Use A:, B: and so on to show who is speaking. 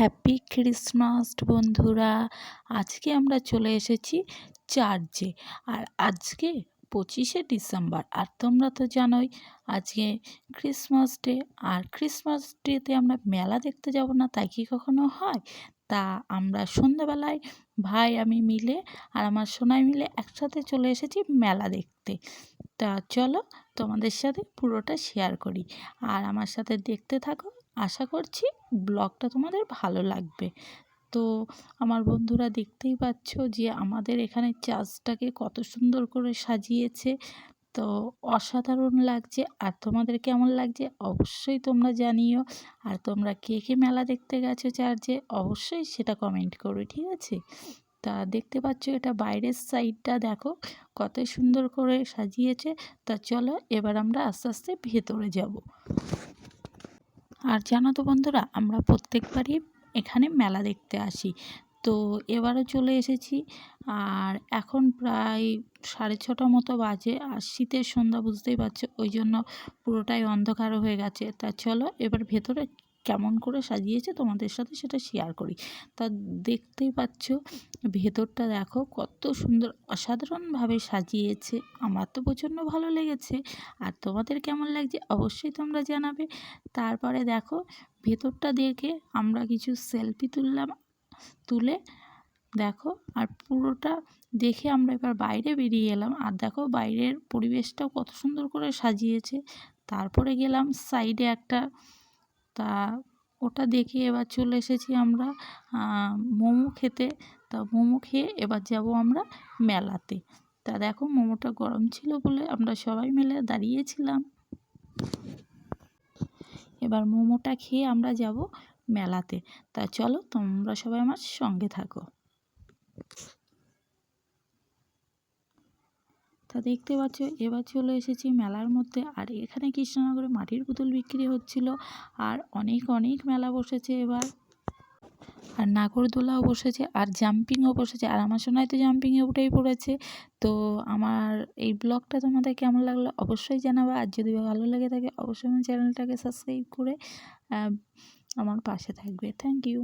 A: Happy Christmas বন্ধুরা। আজকে আমরা চলে এসেছি চার্চে। আর আজকে পঁচিশে ডিসেম্বর, আর তোমরা তো জানোই আজকে ক্রিসমাস ডে আর ক্রিসমাস ডেতে আমরা মেলা দেখতে যাব না, তাই কি কখনো হয়? তা আমরা সন্ধ্যাবেলায় ভাই আমি মিলে আর আমার সোনাই মিলে একসাথে চলে এসেছি মেলা দেখতে। তা চলো তোমাদের সাথে পুরোটা শেয়ার করি। আর আমার সাথে দেখতে থাকো আশা করছি ব্লগটা তোমাদের ভালো লাগবে। তো আমার বন্ধুরা দেখতেই পাচ্ছ যে আমাদের এখানে চার্চটাকে কত সুন্দর করে সাজিয়েছে। তো অসাধারণ লাগছে। আর তোমাদের কেমন লাগছে অবশ্যই তোমরা জানিও। আর তোমরা কে কে মেলা দেখতে গেছো চার্চে অবশ্যই সেটা কমেন্ট করো ঠিক আছে? তা দেখতে পাচ্ছ এটা বাইরের সাইডটা দেখো কত সুন্দর করে সাজিয়েছে। তা চলো এবার আমরা আস্তে আস্তে ভেতরে যাব। আর জানো তো বন্ধুরা, আমরা প্রত্যেকবারই এখানে মেলা দেখতে আসি। তো এবারও চলে এসেছি আর এখন প্রায় সাড়ে ছটা মতো বাজে আর শীতের সন্ধ্যা, বুঝতেই পারছ, ওই জন্য পুরোটাই অন্ধকার হয়ে গেছে। তা চলো এবার ভেতরে কেমন করে সাজিয়েছে তোমাদের সাথে সেটা শেয়ার করি। তা দেখতেই পাচ্ছ, ভেতরটা দেখো কত সুন্দর অসাধারণভাবে সাজিয়েছে। আমার তো প্রচণ্ড ভালো লেগেছে। আর তোমাদের কেমন লাগছে অবশ্যই তোমরা জানাবে। তারপরে দেখো, ভেতরটা দেখে আমরা কিছু সেলফি তুললাম, তুলে দেখো, আর পুরোটা দেখে আমরা এবার বাইরে বেরিয়ে এলাম। আর দেখো বাইরের পরিবেশটাও কত সুন্দর করে সাজিয়েছে। তারপরে গেলাম সাইডে একটা তা ওটা দেখে এবার চলে এসেছি আমরা মোমো খেতে। তা মোমো খেয়ে এবার যাব আমরা মেলাতে। তা দেখো মোমোটা গরম ছিল বলে আমরা সবাই মিলে দাঁড়িয়েছিলাম। এবার মোমোটা খেয়ে আমরা যাব মেলাতে। তা চলো তোমরা সবাই আমার সঙ্গে থাকো। তা দেখতে পাচ্ছ, এবার চলে এসেছি মেলার মধ্যে। আর এখানে কৃষ্ণনগরে মাটির পুতুল বিক্রি হচ্ছিল, আর অনেক অনেক মেলা বসেছে এবার। আর নাগরদোলাও বসেছে, আর জাম্পিংও বসেছে। আর আমার সোনাই তো জাম্পিংয়ে উঠেই পড়েছে। তো আমার এই ব্লগটা তোমাদের কেমন লাগল অবশ্যই জানাবে। আর যদি ভালো লেগে থাকে, অবশ্যই আমার চ্যানেলটাকে সাবস্ক্রাইব করে আমার পাশে থাকবে। Thank you